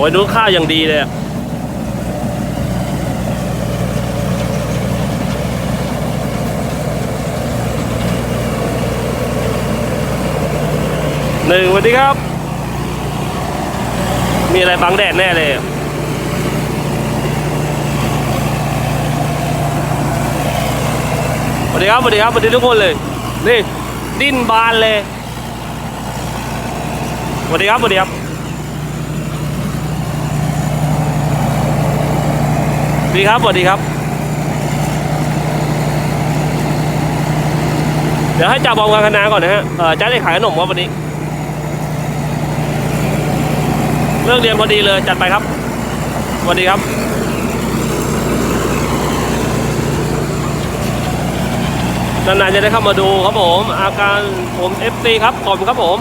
อ้ยดูข้าวอย่างดีเลยอะหนึ่งสวัสดีครับ มีอะไรบังแดดแน่เลยสวัสดีครับสวัสดีครับสวัสดีทุกคนเลย นี่ ดิ้นบานเลยสวัสดีครับสวัสดีครับ ดีครับสวัสดีครับ เดี๋ยวให้จับบอมกันคณะก่อนนะฮะเออจะได้ขายขนมครับวันนี้เลิกเรียนพอดีเลยจัดไปครับสวัสดีครับนานๆจะได้เข้ามาดูครับผม อาการผม FC ครับขอบคุณครับผม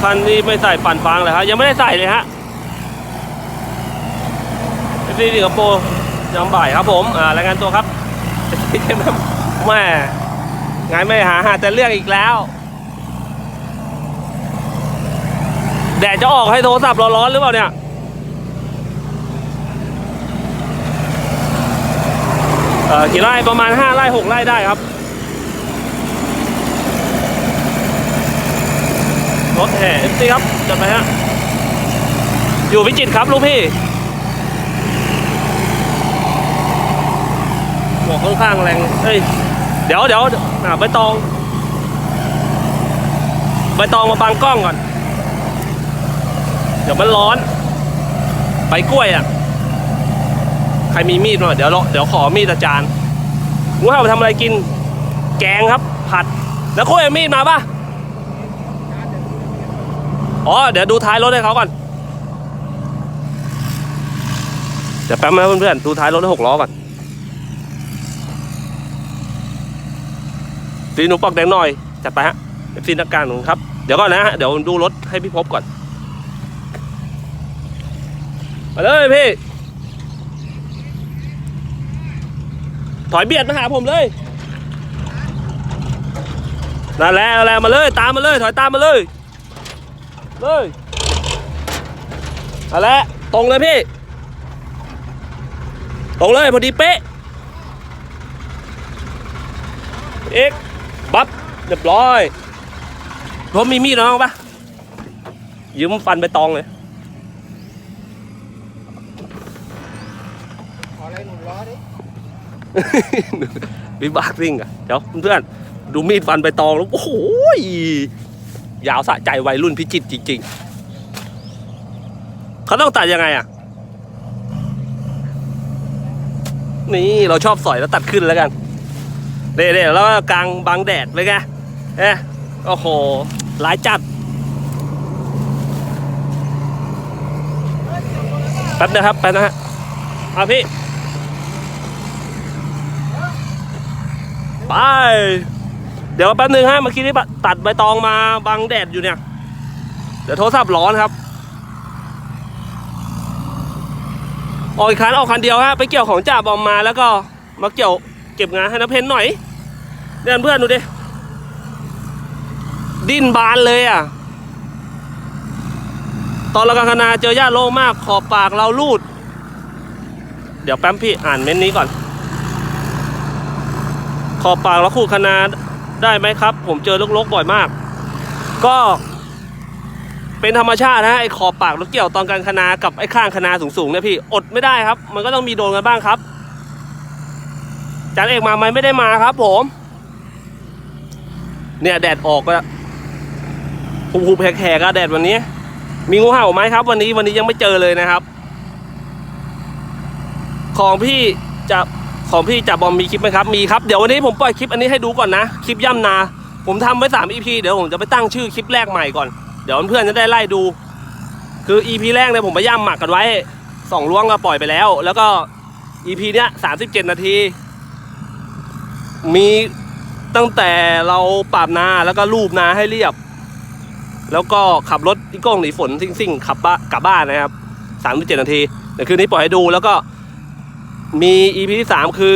คันนี้ไม่ใส่ปั่นฟางเลยฮะยังไม่ได้ใส่เลยฮะ FC สิงคโปร์ยามบ่ายครับผมอ่ารายงานตัวครับแม่งานไม่หาหาแต่เรื่องอีกแล้ว แดดจะออกให้โทรศัพท์เราร้อนหรือเปล่าเนี่ยเอ่อกี่ไร่ประมาณ 5 ไร่6ไร่ได้ครับ รถแห่เอฟซีครับจัดไปฮะ อยู่พิจิตรครับลูกพี่ หมวกค่อนข้างแรงเฮ้ยเดี๋ยวเดี๋ยวอ่าใบตองใบตองมาบังกล้องก่อน เดี๋ยวมันร้อนใบกล้วยอะใครมีมีดมาเดี๋ยวเราเดี๋ยวขอมีดอาจารย์งูเห่าไปทำอะไรกิน แกงครับ ผัด แล้วโค้ยมีดมาปะอ๋อเดี๋ยวดูท้ายรถให้เขาก่อน เดี๋ยวแป๊บนะเพื่อนๆดูท้ายรถให้หกล้อก่อน สีหนูปอกแดงหน่อยจัดไปฮะเอฟซีนักการหนูครับ เดี๋ยวก่อนนะฮะเดี๋ยวดูรถให้พี่พบก่อนมาเลยพี่ ถอยเบียดมาหาผมเลยนั่นแหละนั่นแหละมาเลย ตามมาเลย ถอยตามมาเลย เลยนั่นแหละตรงเลยพี่ ตรงเลยพอดีเป๊ะเอ็ก บัฟเรียบร้อยรถมีมีดน้องปะยืมฟันไปตองเลยขออะไรหนุนล้อดิวิบากซิ่งอะเดี๋ยวเพื่อนดูมีดฟันไปตองแล้วโอ้โหยยาวสะใจวัยรุ่นพิจิตจริง ๆ เขาต้องตัดยังไงอะ นี่เราชอบสอยแล้วตัดขึ้นแล้วกัน เด็ดๆแล้วก็กลางบังแดดเลยไงเอ๊ะโอ้โห หลายจัด แป๊บนะครับ แป๊บนะฮะเอาพี่ ไป เดี๋ยวแป๊บนึงฮะเมื่อกี้นี่ตัดใบตองมาบังแดดอยู่เนี่ย เดี๋ยวโทรศัพท์ร้อนครับ ออกอีกคันออกคันเดียวฮะไปเกี่ยวของจ่าบอมมาแล้วก็มาเกี่ยว เก็บงานให้น้าเพนหน่อยเพื่อนเพื่อนดูดิ ดิ้นบานเลยอะ ตอนเรากางคณาเจอหญ้าโล่งมาก ขอบปากเราลูด เดี๋ยวแป๊บพี่อ่านเม้นต์นี้ก่อน ขอบปากแล้วขูดคนาได้ไหมครับ ผมเจอลกๆบ่อยมาก ก็เป็นธรรมชาตินะไอ้ขอบปากรถเกี่ยวตอนกลางคณากับไอ้ข้างคณาสูงๆเนี่ยพี่ อดไม่ได้ครับ มันก็ต้องมีโดนกันบ้างครับ จานเอกมาไหมไม่ได้มาครับผม เนี่ยแดดออกแล้วผูผูแขกๆอะแดดวันนี้ มีงูเห่าไหมครับ วันนี้วันนี้ยังไม่เจอเลยนะครับ ของพี่จะของพี่จะบอมมีคลิปไหมครับมีครับเดี๋ยววันนี้ผมปล่อยคลิปอันนี้ให้ดูก่อนนะคลิปย่ำนา ผมทำไว้3 EP เดี๋ยวผมจะไปตั้งชื่อคลิปแรกใหม่ก่อนเดี๋ยวเพื่อนจะได้ไล่ดู คือ EP แรกเนี่ยผมไปย่ำหมักกันไว้สองล้วงก็ปล่อยไปแล้ว แล้วก็ EP เนี้ย37นาที มีตั้งแต่เราปาบนาแล้วก็รูปนาให้เรียบ แล้วก็ขับรถอีโก้งหนีฝนซิ่งๆขับบ้ากลับบ้านนะครับ37นาทีเดี๋ยวคืนนี้ปล่อยให้ดูแล้วก็มี EP ที่สามคือ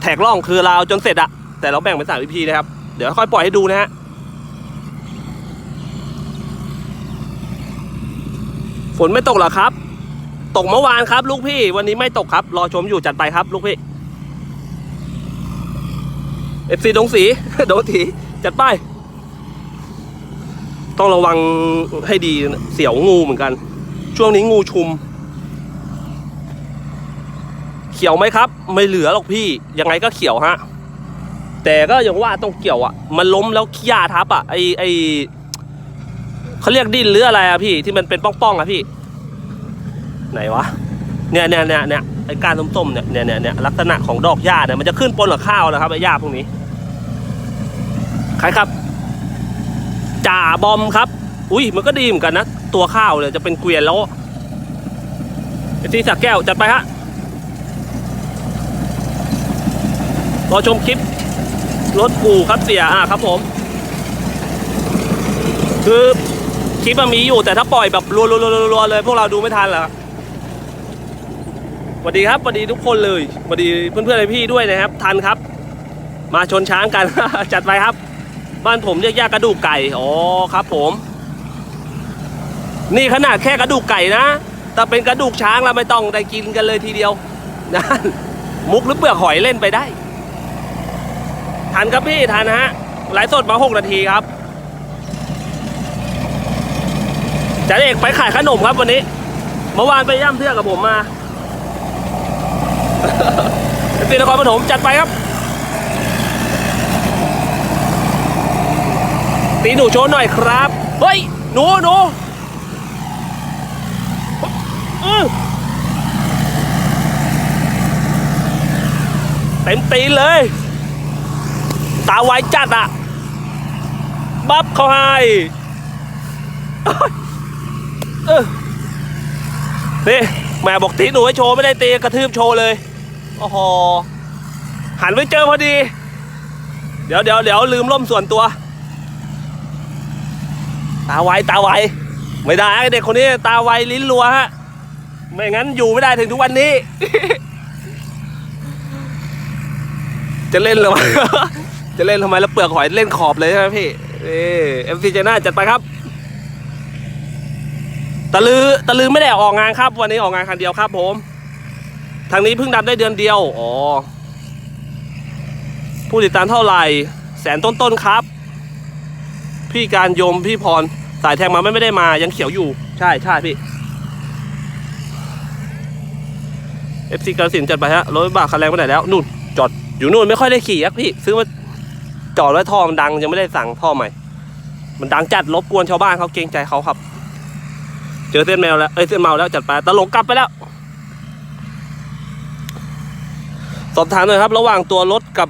แท็กล่องคือเราจนเสร็จอะแต่เราแบ่งเป็นสาม EP นะครับ เดี๋ยวค่อยปล่อยให้ดูนะฮะฝนไม่ตกเหรอครับ ตกเมื่อวานครับ ลูกพี่ วันนี้ไม่ตกครับ รอชมอยู่จัดไปครับ ลูกพี่ เอฟซีดงสีโดงถีจัดไป ต้องระวังให้ดีเสียวงูเหมือนกัน ช่วงนี้งูชุม เขียวไหมครับ ไม่เหลือหรอกพี่ ยังไงก็เขียวฮะ แต่ก็อย่างว่าต้องเกี่ยวอะ มันล้มแล้วขี้ยาทับอะไอไอเขาเรียกดินหรืออะไรอะพี่ ที่มันเป็นป้องๆอะพี่ ไหนวะ เนี่ยเนี่ยเนี่ยเนี่ยไอการส้มๆเนี่ยเนี่ยเนี่ยเนี่ยลักษณะของดอกหญ้าเนี่ยมันจะขึ้นปนกับข้าวนะครับไอหญ้าพวกนี้ ใครครับจ่าบอมครับ อุ้ยมันก็ดีเหมือนกันนะ ตัวข้าวเนี่ยจะเป็นเกวียนแล้วไอที่สักแก้วจัดไปฮะรอชมคลิป รถกูครับเสียอะครับผม คือคลิปมันมีอยู่แต่ถ้าปล่อยแบบรัวๆๆๆเลย พวกเราดูไม่ทันหรอสวัสดีครับสวัสดีทุกคนเลยสวัสดีเพื่อนๆในพี่ด้วยนะครับ ทันครับ มาชนช้างกันจัดไปครับ บ้านผมเรียกย่ากระดูกไก่ อ๋อครับผม นี่ขนาดแค่กระดูกไก่นะ แต่เป็นกระดูกช้างเราไม่ต้องได้กินกันเลยทีเดียวนั่นมุกหรือเปลือกหอยเล่นไปได้ ทันครับพี่ทันฮะไลฟ์สดมา 6 นาทีครับจันเอกไปขายขนมครับวันนี้ เมื่อวานไปย่ำเทือกกับผมมาตีนครปฐมจัดไปครับ ตีหนูโชว์หน่อยครับ เฮ้ย หนูหนูเต็มตีเลย ตาไวจัดอะบัฟเขาให้เออนี่แม่บอกตีหนูให้โชว์ไม่ได้ตีกระทืบโชว์เลย โอ้โหหันไปเจอพอดี เดี๋ยวเดี๋ยวเดี๋ยวลืมล่มส่วนตัว ตาไวตาไวไม่ได้เด็กคนนี้ตาไวลิ้นรัวฮะไม่งั้นอยู่ไม่ได้ถึงทุกวันนี้ จะเล่นหรอจะเล่นทำไมแล้วเปลือกหอยเล่นขอบเลยใช่ไหมพี่เอเอฟซีเจน่าจัดไปครับตะลือตะลือไม่ได้ออกงานครับ วันนี้ออกงานคันเดียวครับผม ทางนี้เพิ่งดำได้เดือนเดียว อ๋อ ผู้ติดตามเท่าไหร่ แสนต้นๆครับ พี่การยมพี่พรสายแทงมาไม่ไม่ได้มายังเขียวอยู่ ใช่ใช่พี่เอฟซีกระสินจัดไปฮะรถวิบากคันแรงไปไหนแล้วนู่น จอดอยู่นู่นไม่ค่อยได้ขี่ครับพี่ ซื้อมาจอดไว้ท่อมันดังยังไม่ได้สั่งท่อใหม่ มันดังจัดรบกวนชาวบ้านเขาเกรงใจเขาครับ เจอเส้นแมวแล้วเอ้ยเส้นเมาแล้วจัดไปตลกกลับไปแล้ว สอบถามหน่อยครับ ระหว่างตัวรถกับ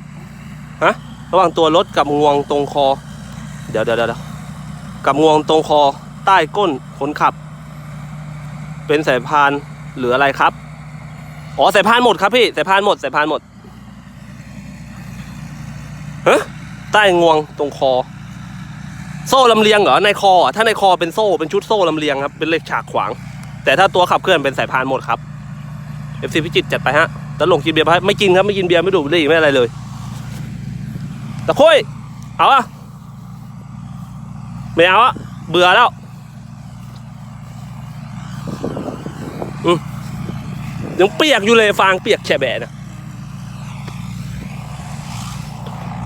ฮะระหว่างตัวรถกับงวงตรงคอ เดี๋ยวเดี๋ยวเดี๋ยวกับงวงตรงคอใต้ก้นคนขับ เป็นสายพานหรืออะไรครับ อ๋อสายพานหมดครับพี่สายพานหมดสายพานหมดฮะใต้งวงตรงคอ โซ่ลำเลียงเหรอในคอ ถ้าในคอเป็นโซ่เป็นชุดโซ่ลำเลียงครับเป็นเหล็กฉากขวาง แต่ถ้าตัวขับเคลื่อนเป็นสายพานหมดครับเอฟซีพิจิตจัดไปฮะตลงกินเบียร์ไปไม่กินครับไม่กินเบียร์ไม่ดูดบุหรี่ไม่อะไรเลยตะคุยเอาอะ ไม่เอาอะเบื่อแล้วอืมยังเปียกอยู่เลยฟางเปียกแฉะแบะนะ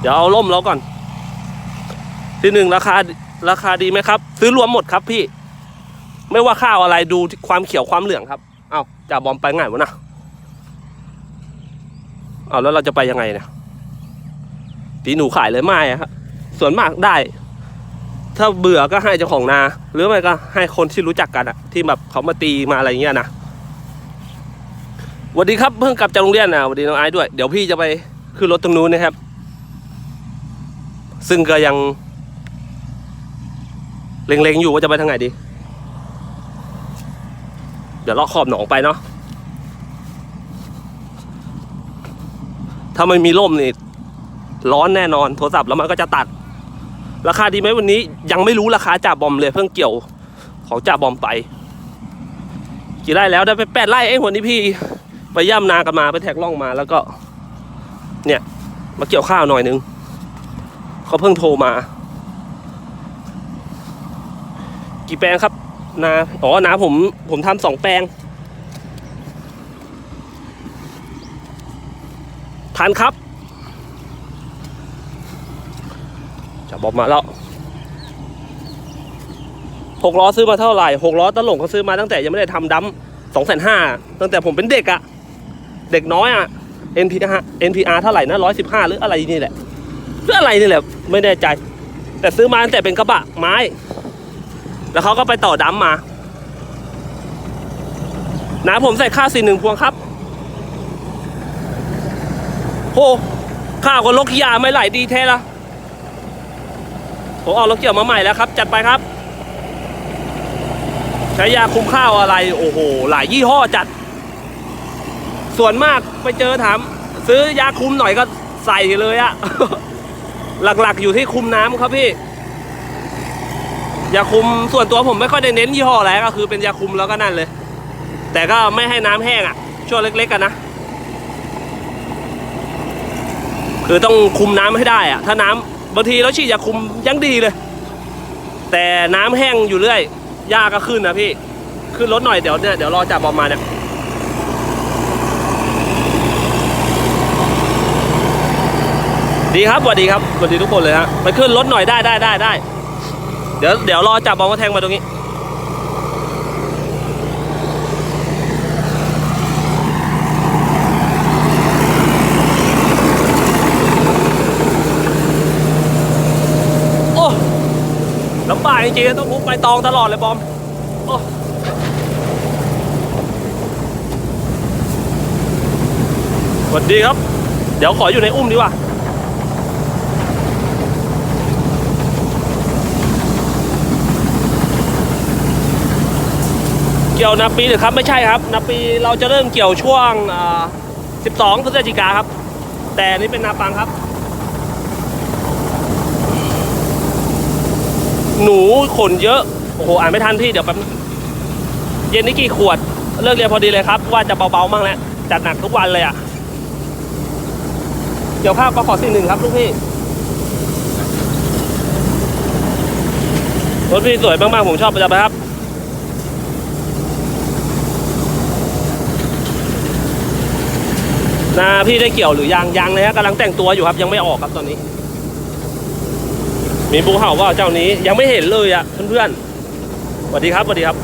เดี๋ยวเอาล่มแล้วก่อน ที่หนึ่งราคาราคาดีไหมครับ ซื้อรวมหมดครับพี่ ไม่ว่าข้าวอะไรดูความเขียวความเหลืองครับ เอาจ่าบอมไปง่ายวะนะเอาแล้วเราจะไปยังไงเนี่ยตีหนูขายเลยไม่อะครับส่วนมากได้ ถ้าเบื่อก็ให้เจ้าของนา หรือไม่ก็ให้คนที่รู้จักกันอะที่แบบเขามาตีมาอะไรเงี้ยนะสวัสดีครับเพิ่งกลับจากโรงเรียนนะสวัสดีน้องไอซ์ด้วย เดี๋ยวพี่จะไปขึ้นรถตรงนู้นนะครับ ซึ่งก็ยังเล็งๆอยู่ว่าจะไปทางไหนดี เดี๋ยวเลาะขอบหนองไปเนาะถ้าไม่มีร่มนี่ร้อนแน่นอนโทรศัพท์แล้วมันก็จะตัด ราคาดีไหมวันนี้ยังไม่รู้ราคาจ่าบอมเลยเพิ่งเกี่ยวของจ่าบอมไป กี่ไร่แล้วได้ไปแปดไร่เองวันนี้พี่ไปย่ำนากันมาไปแท็กล่องมาแล้วก็ เนี่ยมาเกี่ยวข้าวหน่อยนึงเขาเพิ่งโทรมา กี่แปลงครับนาอ๋อนาผมผมทำสองแปลงทันครับ จะบอกมาแล้วหกล้อซื้อมาเท่าไหร่หกล้อตะหลงเขาซื้อมาตั้งแต่ยังไม่ได้ทำดัมสองแสนห้าตั้งแต่ผมเป็นเด็กอะเด็กน้อยอะ NPR NPR เท่าไหร่นะร้อยสิบห้าหรืออะไรนี่แหละหรืออะไรนี่แหละ ไม่แน่ใจ แต่ซื้อมาตั้งแต่เป็นกระบะไม้ แล้วเขาก็ไปต่อดัมมานะผมใส่ข้าวสี่หนึ่งพวงครับโหข้าวก็ลกยาไม่ไหลดีแท้ละ ผมเอารถเกี่ยวมาใหม่แล้วครับ จัดไปครับ ใช้ยาคุมข้าวอะไร โอ้โห หลายยี่ห้อจัด ส่วนมากไปเจอถาม ซื้อยาคุมหน่อยก็ใส่เลยอะหลักๆอยู่ที่คุมน้ำครับพี่ ยาคุมส่วนตัวผมไม่ค่อยได้เน้นยี่ห้ออะไรก็คือเป็นยาคุมแล้วก็นั่นเลย แต่ก็ไม่ให้น้ำแห้งอะช่วงเล็กๆกันนะคือต้องคุมน้ำให้ได้อะถ้าน้ำ บางทีเราฉีดยาคุมยังดีเลย แต่น้ำแห้งอยู่เรื่อยยาก็ขึ้นนะพี่ ขึ้นรถหน่อยเดี๋ยวเนี่ยเดี๋ยวรอจับบอมมาเนี่ยดีครับสวัสดีครับสวัสดีทุกคนเลยฮะไปขึ้นรถหน่อยได้ได้ได้ได้เดี๋ยวเดี๋ยวรอจับบอลมาแทงมาตรงนี้ โอ้ลำบาก จริงๆต้องพุกไปตองตลอดเลยบอมสวัสดีครับ เดี๋ยวขออยู่ในอุ้มดีกว่าเกี่ยวนาปีหรือครับไม่ใช่ครับนาปีเราจะเริ่มเกี่ยวช่วง 12พฤศจิกาครับ แต่นนี่เป็นนาปังครับ หนูขนเยอะ โอ้โห อ่านไม่ทันพี่ เดี๋ยวแป๊บเย็นนี้กี่ขวด เลิกเรียนพอดีเลยครับ ว่าจะเบาๆมั่งแล้ว จัดหนักทุกวันเลยอะ่ะ เกี่ยวข้าวก็ขอสิ่งหนึ่งครับลูกพี่ รถพี่สวยมากๆ ผมชอบประจำเลยครับนาพี่ได้เกี่ยวหรือยังยังเลยฮะกำลังแต่งตัวอยู่ครับยังไม่ออกครับตอนนี้ มีปูเห่าว่าเจ้านี้ยังไม่เห็นเลยอะเพื่อนๆสวัสดีครับสวัสดีครับ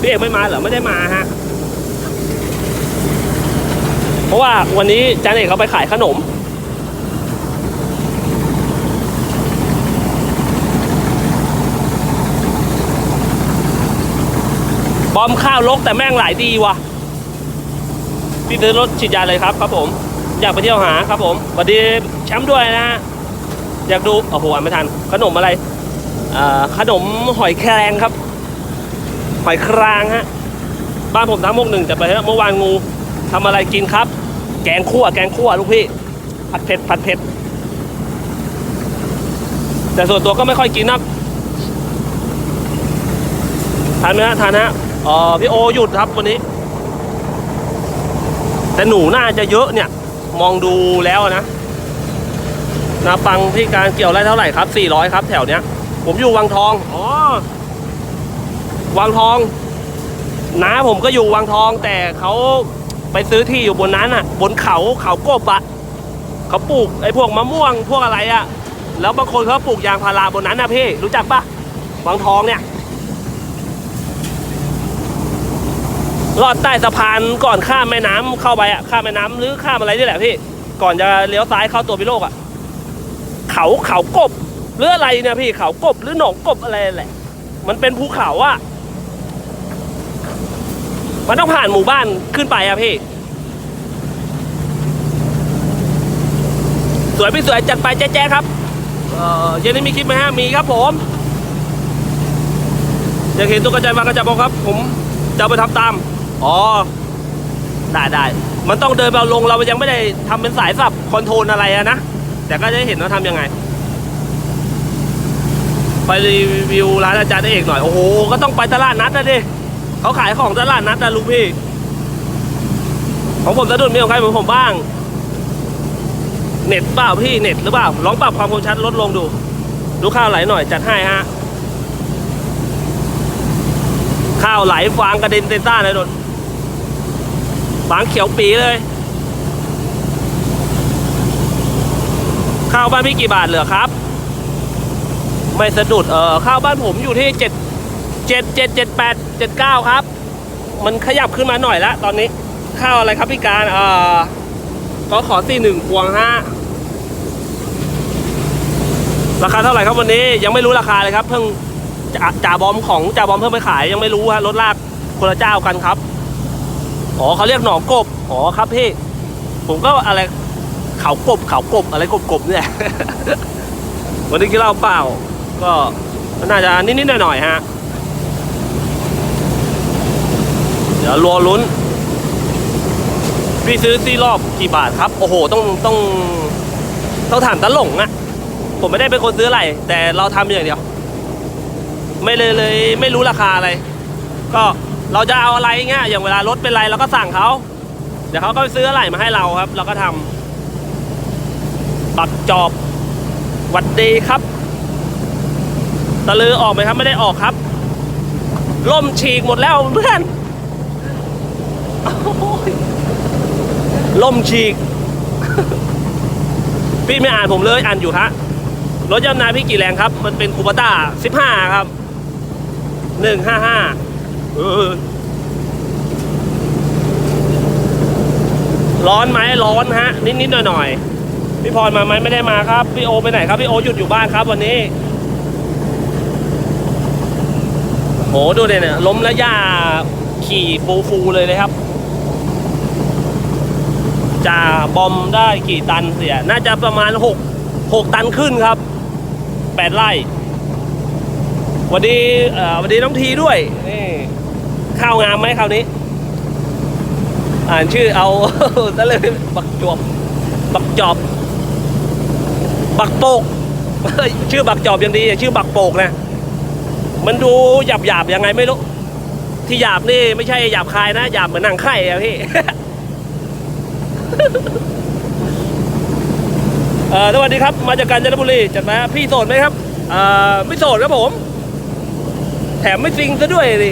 พี่เอกไม่มาเหรอไม่ได้มาฮะเพราะว่าวันนี้จานเอกเขาไปขายขนม บอมข้าวลกแต่แม่งหลายดีว่ะพี่ซื้อรถฉีดยาเลยครับครับผม อยากไปเที่ยวหาครับผมสวัสดีแชมป์ด้วยนะฮะ อยากดูโอ้โหอ่านไม่ทันขนมอะไรขนมหอยแครงครับ หอยครางฮะบ้านผมทั้งมกหนึ่งจะไปเมื่อวานงูทำอะไรกินครับ แกงคั่วแกงคั่วลูกพี่ผัดเผ็ดผัดเผ็ดแต่ส่วนตัวก็ไม่ค่อยกินนักทานไหมฮะทานฮะอ๋อพี่โอหยุดครับวันนี้ แต่หนูน่าจะเยอะเนี่ย มองดูแล้วนะ นาปังที่การเกี่ยวไรเท่าไหร่ครับ 400 ครับ แถวเนี้ย ผมอยู่วังทอง อ๋อ วังทอง น้าผมก็อยู่วังทอง แต่เขาไปซื้อที่อยู่บนนั้นอะ บนเขาเขากบะเขาปลูกไอ้พวกมะม่วงพวกอะไรอะแล้วบางคนเขาปลูกยางพาราบนนั้นนะพี่ รู้จักปะวังทองเนี่ยลอดใต้สะพานก่อนข้ามแม่น้ำเข้าไปอะข้ามแม่น้ำหรือข้ามอะไรนี่แหละพี่ ก่อนจะเลี้ยวซ้ายเข้าตัวพิโลกอะ เขาเขากบหรืออะไรเนี่ยพี่เขากบหรือหนองกบอะไรแหละ มันเป็นภูเขาอะมันต้องผ่านหมู่บ้านขึ้นไปอะพี่ สวยพี่สวยจัดไปแจ๊ๆครับเออย็นนี้มีคลิปไหมฮะมีครับผมอยากเห็นตัวกระจายมากระจายบอกครับ ผมจะไปทำตาม อ๋อ ได้ได้มันต้องเดินเราลงเรายังไม่ได้ทำเป็นสายสับคอนโทรลอะไรอะนะ แต่ก็จะเห็นว่าทำยังไง ไปรีวิวร้านอาจารย์เอกหน่อย โอ้โห ก็ต้องไปตลาดนัดนะดิเขาขายของตลาดนัดนะลุงพี่ ของผมสะดุดมีของใครเหมือนผมบ้าง เน็ตเปล่าพี่เน็ตหรือเปล่า ลองปรับความคมชัดลดลงดู ดูข้าวไหลหน่อยจัดให้ฮะ ข้าวไหลฟางกระเด็นเต็นต้าเลยโดนฟางเขียวปีเลย ข้าวบ้านพี่กี่บาทเหลือครับ ไม่สะดุดเออข้าวบ้านผมอยู่ที่เจ็ดเจ็ดเจ็ดเจ็ดแปดเจ็ดเก้าครับ มันขยับขึ้นมาหน่อยละตอนนี้ ข้าวอะไรครับพี่การเออก็ขอสี่หนึ่งพวงห้าราคาเท่าไหร่ครับวันนี้ยังไม่รู้ราคาเลยครับ เพิ่งจ่าจ่าบอมของจ่าบอมเพิ่งไปขายยังไม่รู้ฮะรถลากคนละเจ้ากันครับอ๋อเขาเรียกหนองกบอ๋อครับพี่ผมก็อะไร เขากบเขากบอะไรกบกบเนี่ยวันนี้กินเหล้าเปล่า ก็น่าจะนิดๆหน่อยๆฮะ เดี๋ยวรอลุ้น พี่ซื้อซีรอบกี่บาทครับ โอ้โห ต้องต้องต้องถามตะหลงอะผมไม่ได้เป็นคนซื้ออะไร แต่เราทำอย่างเดียว ไม่เลยเลยไม่รู้ราคาอะไร ก็เราจะเอาอะไรเงี้ยอย่างเวลารถเป็นไรเราก็สั่งเขาเดี๋ยวเขาก็ซื้ออะไรมาให้เราครับ เราก็ทำ ปักจอบหวัดดีครับ ตะลือออกไหมครับไม่ได้ออกครับ ล่มฉีกหมดแล้วเพื่อนโอ้ยล่มฉีก พี่ไม่อ่านผมเลยอ่านอยู่ฮะรถยนต์นาพี่กี่แรงครับ มันเป็นคูปต้าสิบห้าครับหนึ่งห้าห้าร้อนไหมร้อนฮะ นิดๆหน่อยๆ พี่พรมาไหมไม่ได้มาครับ พี่โอไปไหนครับพี่โอหยุดอยู่บ้านครับวันนี้โหดูเนี่ยล้มแล้วย่าขี่ฟูฟูๆเลยเลยครับจ่าบอมได้กี่ตันเสีย น่าจะประมาณหกหกตันขึ้นครับแปดไร่วันดีเอ่อสวันดีน้องทีด้วยนี่ข้าวงามไหมคราวนี้ อ่านชื่อเอาซะเลยบักจวบบักจอบ บักโปก ชื่อบักจอบยังดีชื่อบักโปกนะ มันดูหยาบหยาบยังไงไม่รู้ ที่หยาบนี่ไม่ใช่หยาบคายนะหยาบเหมือนหนังไข่อะพี่เออสวัสดีครับ มาจากกาญจนบุรีจัดมาพี่โสดไหมครับเออไม่โสดครับผม แถมไม่ซิงซะด้วยดิ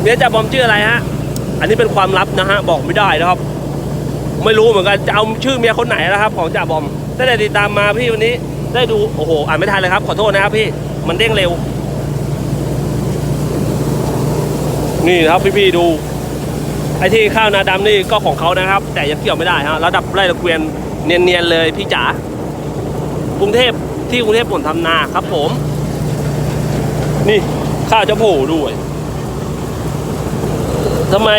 เมียจ่าบอมชื่ออะไรฮะ อันนี้เป็นความลับนะฮะ บอกไม่ได้นะครับ ไม่รู้เหมือนกันจะเอาชื่อเมียคนไหนนะครับ ของจ่าบอมได้แต่ติดตามมาพี่วันนี้ได้ดูโอ้โหอ่านไม่ทันเลยครับ ขอโทษนะครับพี่มันเด้งเร็ว นี่นะครับพี่ๆดูไอ้ที่ข้าวนาดำนี่ก็ของเขานะครับ แต่ยังเกี่ยวไม่ได้ฮะระดับไร่ตะเกียนเนียนๆเลยพี่จ๋ากรุงเทพที่กรุงเทพผลทำนาครับ ผม นี่ข้าวจะโผล่ด้วยทำไม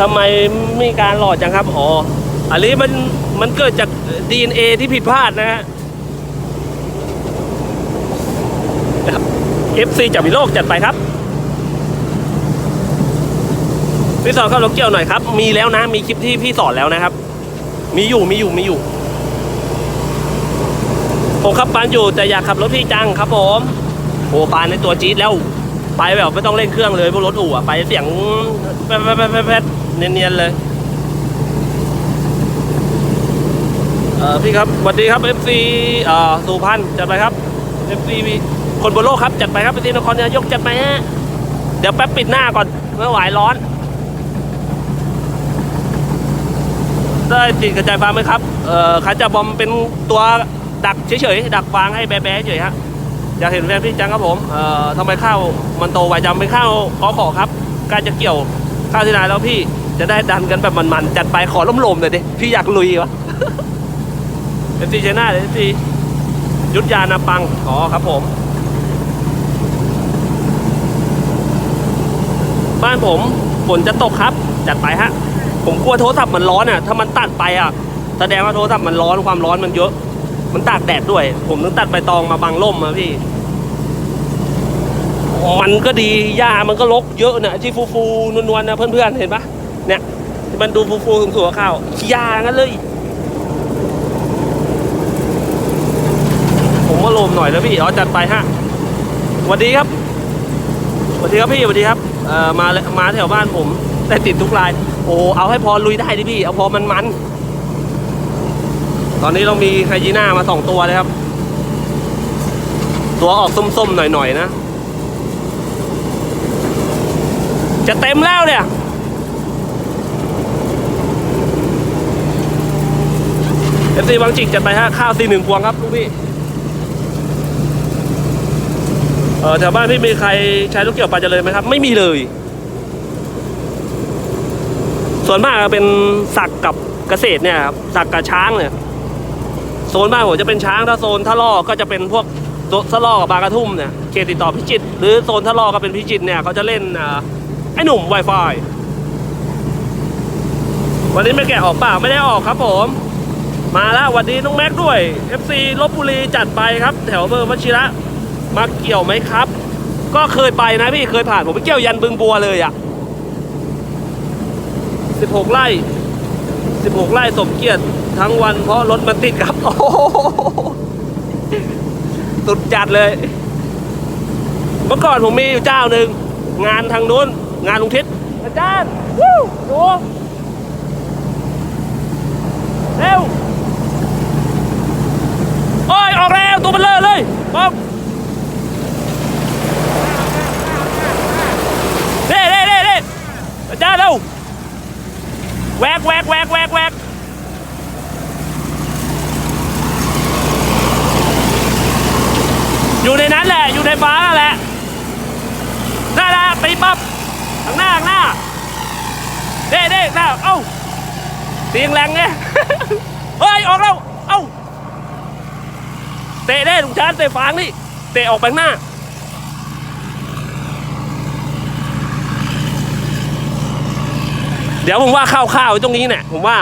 ทำไมมีการหลอดจังครับอ๋ออันนี้มันมันเกิดจาก DNA ที่ผิดพลาดนะฮะ FC จากวิโลกจัดไปครับพี่สอนขับรถเกี่ยวหน่อยครับ มีแล้วนะ มีคลิปที่พี่สอนแล้วนะครับ มีอยู่มีอยู่มีอยู่ ผมขับปานอยู่แต่อยากขับรถพี่จังครับผมโอ้ปานในตัวจี๊ดแล้ว ไปแบบไม่ต้องเร่งเครื่องเลยพวกรถอู่อะไปเสียงแป๊บแป๊บแป๊บแป๊บแป๊บ เนียนๆเลยเออพี่ครับสวัสดีครับ FC เอ่อสุพรรณจัดไปครับ FC คนบนโลกครับ จัดไปครับ FC นครนายกจัดไปฮะเดี๋ยวแป๊บปิดหน้าก่อนไม่ไหวร้อน ได้ติดกระจายฟางไหมครับเอ่อขาจะบอมเป็นตัวดักเฉยๆดักฟางให้แบ๊ะๆเฉยฮะอยากเห็นแฟนพี่จังครับผมเอ่อทำไมข้าวมันโตไวจังเป็นข้าวขอขอครับกล้จะเกี่ยวข้าวที่นานแล้วพี่ จะได้ดันกันแบบมันๆ จัดไปขอล้มลมๆหน่อยดิ พี่อยากลุยวะเอฟซีชนะเอฟซียุทธยานาปัง อ๋อครับผม บ้านผมฝนจะตกครับ จัดไปฮะ ผมกลัวโทรศัพท์มันร้อนอะ ถ้ามันตัดไปอะ แสดงว่าโทรศัพท์มันร้อนความร้อนมันเยอะ มันตากแดดด้วย ผมถึงตัดใบตองมาบังร่มอะพี่มันก็ดีหญ้ามันก็รกเยอะนะที่ฟูฟูนวลๆนะเพื่อนๆเห็นปะ เนี่ยมันดูฟูฟูๆสูงๆข้าวขี้ยางั้นเลย ผมว่าลมหน่อยแล้วพี่เอ๋อจัดไปฮะสวัสดีครับสวัสดีครับพี่สวัสดีครับเอ่อมามาแถวบ้านผมได้ติดทุกราย โอ้เอาให้พอลุยได้ดิพี่ เอาพอมันมันตอนนี้เรามีไฮยีน่ามาสองตัวเลยครับ ตัวออกส้มๆหน่อยๆนะ จะเต็มแล้วเนี่ย เอฟซีบางจิกจัดไปฮะข้าวซีหนึ่งพวงครับลูกพี่เออแถวบ้านพี่มีใครใช้ลูกเกี่ยวปลาเจริญไหมครับ ไม่มีเลย ส่วนมากเป็นสักกับเกษตรเนี่ยครับสักกับช้างเนี่ยโซนบ้านผมจะเป็นช้างถ้าโซนท่าล่อก็จะเป็นพวกโซนท่าล่อกับบางกระทุ่มเนี่ยเขตติดต่อพิจิตรหรือโซนท่าล่อก็เป็นพิจิตรเนี่ยเขาจะเล่นอ่าไอ้หนุ่ม Wi-Fi วันนี้ไม่แกะออกเปล่าไม่ได้ออกครับผม มาแล้วสวัสดีน้องแม็กด้วย FC ลบบุรีจัดไปครับ แถวเบอร์วชิระมาเกี่ยวไหมครับ ก็เคยไปนะพี่เคยผ่านผมไปเกี่ยวยันบึงบัวเลยอะ่ะ16 ไร่ 16 ไร่สมเกียรติทั้งวันเพราะรถมันติดครับ โอ้โหสุดจัดเลย เมื่อก่อนผมมีอยู่เจ้าหนึ่ง งานทางนู้น งานลุงทิศอาจารย์วู้ดูเร็ว ยออกแล้วตัวมันเลอะเลยออกเด้เด้เด้เด้อาจาเร็วแวกแวกแวกแวกแวกอยู่ในนั้นแหละ อยู่ในฟ้านั่นแหละนั่นแหละตีปั๊บข้างหน้าข้างหน้าเด้เด้หน้าเอ้าเสียงแรงไงเฮ้ยออกแล้วเอ้า เตะได้ลุงชานเตะฟางนี่เตะออกไปหน้า เดี๋ยวผมว่าข้าวๆไว้ตรงนี้เนี่ยผมว่า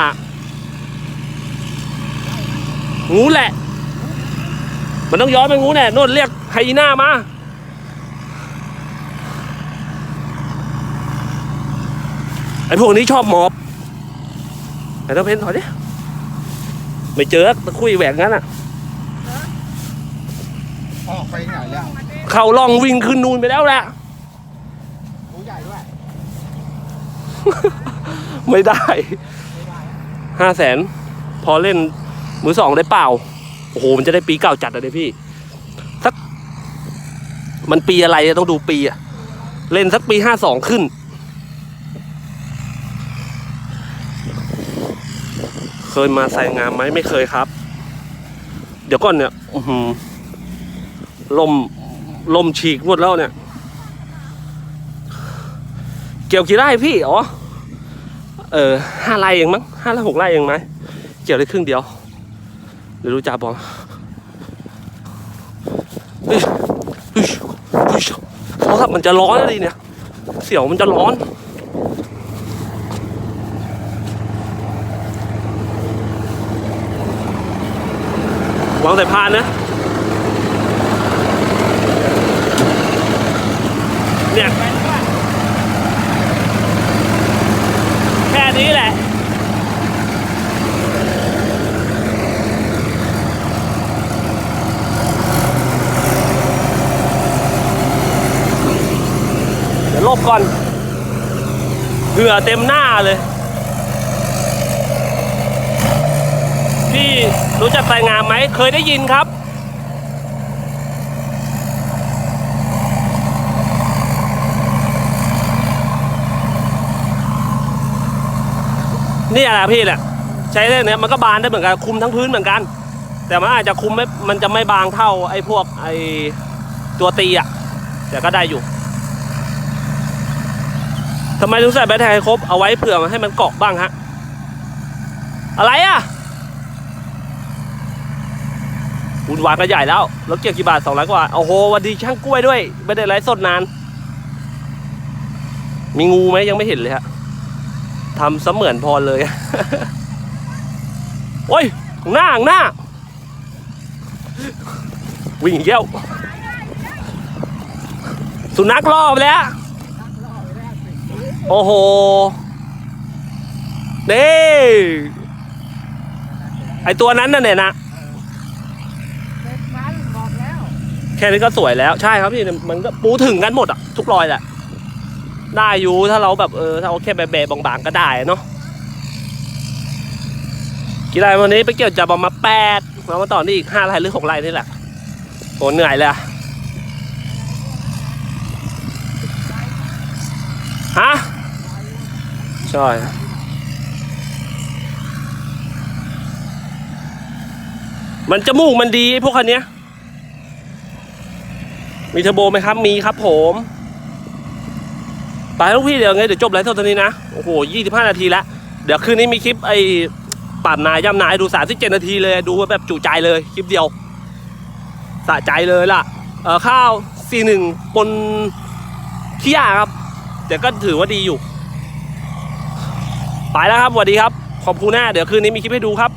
งูแหละ มันต้องย้อนไปงูแน่นนเรียกไฮยีน่ามาไอ้พวกนี้ชอบหมอบไอ้ตะเพ้นถอยดิไม่เจอตะคุยแหวกงั้นอะ ออกไปไหนแล้ว เข้าล่องวิ่งขึ้นนูนไปแล้วแหละหูใหญ่ด้วย ไม่ได้ห้าแสนพอเล่นมือสองได้เปล่า โอ้โห มันจะได้ปีเก่าจัดอะเลยพี่สักมันปีอะไรอะต้องดูปีอะเล่นสักปีห้าสองขึ้น เคยมาใส่งานไหมไม่เคยครับ เดี๋ยวก่อนเนี่ยอื้อหือลม ลมฉีกหมดแล้วเนี่ย เกี่ยวกี่ไร่พี่อ๋อเออห้าไร่เองมั้งห้าไร่หกไร่เองไหมเกี่ยวได้ครึ่งเดียวเดี๋ยวรู้จ่าบอกเฮ้ยเฮ้ยเฮ้ยโทรศัพท์มันจะร้อนอะไรเนี่ย เสียวมันจะร้อนวางใส่พานนะ เนี่ย แค่นี้แหละ เดี๋ยวลบก่อนเห งื่อเต็มหน้าเลย พี่รู้จักไตงามไหม เคยได้ยินครับ นี่แหละพี่แหละใช้เรื่องเนี้ยมันก็บานได้เหมือนกัน คุมทั้งพื้นเหมือนกัน แต่มันอาจจะคุมไม่ มันจะไม่บางเท่าไอ้พวกไอ้ตัวตีอะ แต่ก็ได้อยู่ ทำไมถึงใส่แบตแทนให้ครบเอาไว้เผื่อให้มันเกาะบ้างฮะ อะไรอะวุ่นวายก็ใหญ่แล้วรถเกี่ยวกี่บาทสองร้อยกว่าโอ้โหวันดีช่างกล้วยด้วย ไม่ได้ไลฟ์สดนาน มีงูไหมยังไม่เห็นเลยฮะทำเสมือนพรเลย โอ้ยหน้าหน้า วิ่งเยี่ยว สุนัขลอไปแล้ว โอ้โหนี่ไอตัวนั้นน่ะเนี่ยนะเป็นมันบอกแล้วแค่นี้ก็สวยแล้วใช่ครับพี่มันก็ปูถึงกันหมดอะทุกรอยแหละได้อยู่ถ้าเราแบบเออถ้าเอาแค่แบบๆบางๆก็ได้เนาะกี่ไรวันนี้ไปเกี่ยวจับออกมาแปดมามาต่อนี่อีกห้าไรหรือหกไรนี่แหละโหเหนื่อยเลยอะฮะ ใช่มันจมูกมันดีพวกคันนี้มีเทอร์โบไหมครับ มีครับผมไปลูกพี่เดี๋ยวไงเดี๋ยวจบไลฟ์สดตอนนี้นะ โอ้โหยี่สิบห้านาทีแล้วเดี๋ยวคืนนี้มีคลิปไอ้ปาดนายย่ำนาให้ดูสามสิบเจ็ดนาทีเลย ดูแบบจุใจเลยคลิปเดียว สะใจเลยล่ะ เออข้าวซีหนึ่งปนขี้ยาครับ แต่ก็ถือว่าดีอยู่ ไปแล้วครับสวัสดีครับ ขอบคุณแน่เดี๋ยวคืนนี้มีคลิปให้ดูครับ